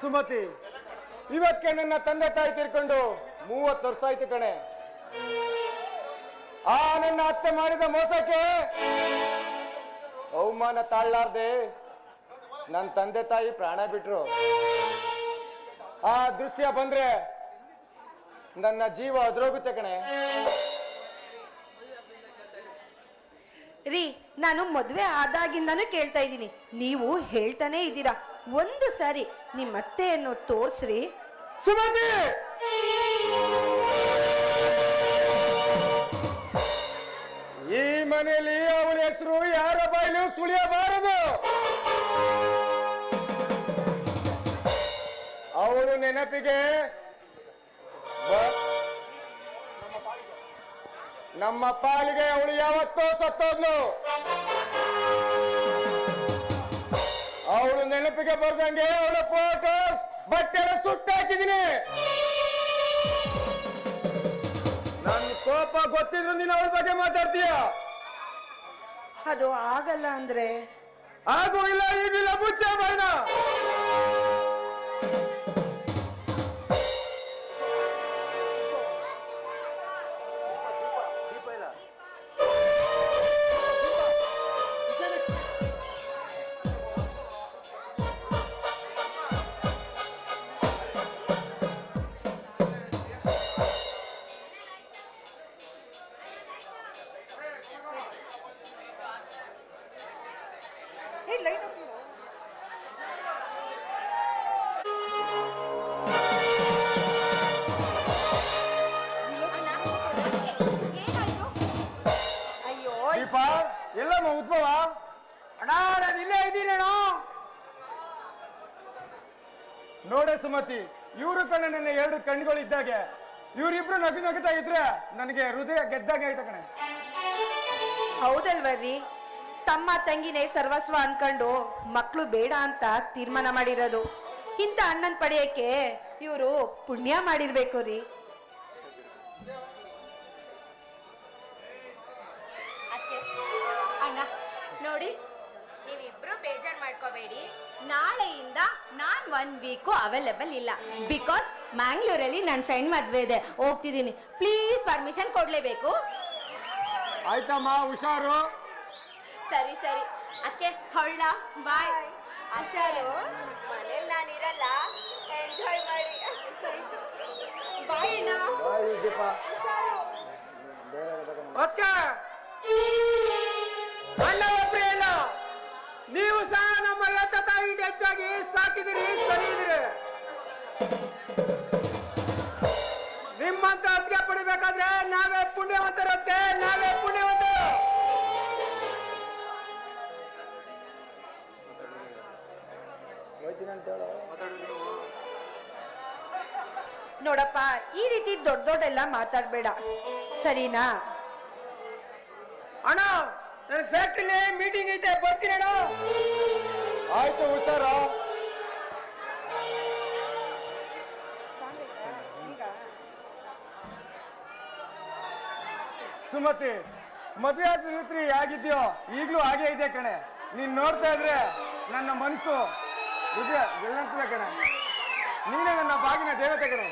ಸುಮತಿ, ಇವತ್ತಿಗೆ ನನ್ನ ತಂದೆ ತಾಯಿ ತೀರ್ಕೊಂಡು ಮೂವತ್ತು ವರ್ಷ ಆಯ್ತು ಕಣೆ. ಆ ನನ್ನ ಅತ್ತೆ ಮಾಡಿದ ಮೋಸಕ್ಕೆ ಅವಮಾನ ತಾಳ್ಲಾರ್ದೆ ನನ್ನ ತಂದೆ ತಾಯಿ ಪ್ರಾಣ ಬಿಟ್ರು. ಆ ದೃಶ್ಯ ಬಂದ್ರೆ ನನ್ನ ಜೀವ ಅದ್ರೋಗುತ್ತೆ ಕಣೆ. ನಾನು ಮದುವೆ ಆದಾಗಿಂದಾನು ಕೇಳ್ತಾ ಇದ್ದೀನಿ. ನೀವು ಹೇಳ್ತಾನೆ ಇದ್ದೀರಾ. ಒಂದು ಸಾರಿ ನಿಮ್ಮ ಅತ್ತೆಯನ್ನು ತೋರ್ಸ್ರಿ. ಸುಮತಿ! ಈ ಮನೆಯಲ್ಲಿ ಅವಳ ಹೆಸರು ಯಾರ ಬಾಯಿಲು ಸುಳಿಯಬಾರದು. ಅವಳು ನೆನಪಿಗೆ ನಮ್ಮ ಪಾಲಿಗೆ ಅವಳು ಯಾವತ್ತೋ ಸತ್ತೋದ್ಲು. ಅವಳು ನೆನಪಿಗೆ ಬರ್ದಂಗೆ ಅವಳ ಫೋಟೋ ಬಟ್ಟೆ ಸುಟ್ಟಾಕಿದೀನಿ ನನ್ನ ಕೋಪ ಗೊತ್ತಿದ್ರು ನೀನು ಅವಳ ಬಗ್ಗೆ ಮಾತಾಡ್ತೀಯ? ಅದು ಆಗಲ್ಲ ಅಂದ್ರೆ? ಆಗೋ ಇಲ್ಲ ಈಗಿಲ್ಲ ಮುಚ್ಚ ಬಾಯ್ನ ಎಲ್ಲಮ್ಮ ಉದ್ಭವ ಅಣ್ಣ ನಾನು ಇಲ್ಲೇ ಇದ್ದೀನೇಣ ನೋಡೆ ಸುಮತಿ ಇವರು ಕಣ ನನ್ನ ಎರಡು ಕಣ್ಗಳು ಇದ್ದಾಗೆ ಇವರಿಬ್ರು ನಗು ನಗುತ್ತಾ ಇದ್ರೆ ನನಗೆ ಹೃದಯ ಗೆದ್ದಾಗ ಆಯ್ತ ಕಣೆ. ಹೌದಲ್ವರ್ರಿ. ತಮ್ಮ ತಂಗಿನೇ ಸರ್ವಸ್ವ ಅನ್ಕೊಂಡು ಮಕ್ಕಳು ಬೇಡ ಅಂತ ತೀರ್ಮಾನ ಮಾಡಿರೋದು. ಇಂಥ ಅಣ್ಣನ್ ಪಡೆಯಕ್ಕೆ ಇವರು ಪುಣ್ಯ ಮಾಡಿರ್ಬೇಕು ರೀ ಅತ್ತೆ ಅಣ್ಣ ನೋಡಿ ನೀವಿಬ್ರು ಬೇಜಾರ್ ಮಾಡ್ಕೋಬೇಡಿ. ನಾಳೆಯಿಂದ ನಾನ್ ಒನ್ ವೀಕು ಅವೈಲೇಬಲ್ ಇಲ್ಲ. ಬಿಕಾಸ್ ಮ್ಯಾಂಗ್ಳೂರಲ್ಲಿ ನನ್ನ ಫ್ರೆಂಡ್ ಮದ್ವೆ ಇದೆ. ಹೋಗ್ತಿದ್ದೀನಿ. ಪ್ಲೀಸ್ ಪರ್ಮಿಷನ್ ಕೊಡ್ಲೇಬೇಕು? ಆಯ್ತಮ್ಮ ಹುಷಾರು? ಸರಿ ಸರಿ. ಅಕ್ಕೆ ಹೊಳ್ಳ ಬಾಯ್ ಹುಷಾರು ಮನೇಲಿ ನಾನು ಇರಲ್ಲ. ಎಂಜಾಯ್ ಮಾಡಿ. ಬಾಯ್ ಅಣ್ಣ. ತಾಯಿ ಹೆಚ್ಚಾಗಿ ಸಾಕಿದಿರಿ ಸರಿ ಇದಿರಿ ನಿಮ್ಮಂತ ಅದ್ಗೆ ಪಡಿಬೇಕಾದ್ರೆ ನಾವೇ ಪುಣ್ಯವಂತರಂತೆ ನಾವೇ ಪುಣ್ಯವಂತರು. ನೋಡಪ್ಪ ಈ ರೀತಿ ದೊಡ್ಡ ದೊಡ್ಡೆಲ್ಲ ಮಾತಾಡ್ಬೇಡ. ಸರಿನಾ? ಅಣ್ಣ ನನ್ನ ಫ್ಯಾಕ್ಟ್ರಿಲಿ ಮೀಟಿಂಗ್ ಐತೆ ಬರ್ತೀನಿ ಅಣ್ಣ. ಆಯ್ತು ಹುಷಾರ. ಸುಮತಿ, ಮದುವೆ ಆದ ರೀತಿ ಹೇಗಿದ್ಯೋ ಈಗಲೂ ಹಾಗೆ ಇದೆ ಕಣೆ. ನೀನ್ ನೋಡ್ತಾ ಇದ್ರೆ ನನ್ನ ಮನಸ್ಸು ಗೆಲ್ಲಂತದೆ ಕಣೆ. ನೀನೇ ನನ್ನ ಬಾಗಿನ ದೇವತೆ ಕಣೆ.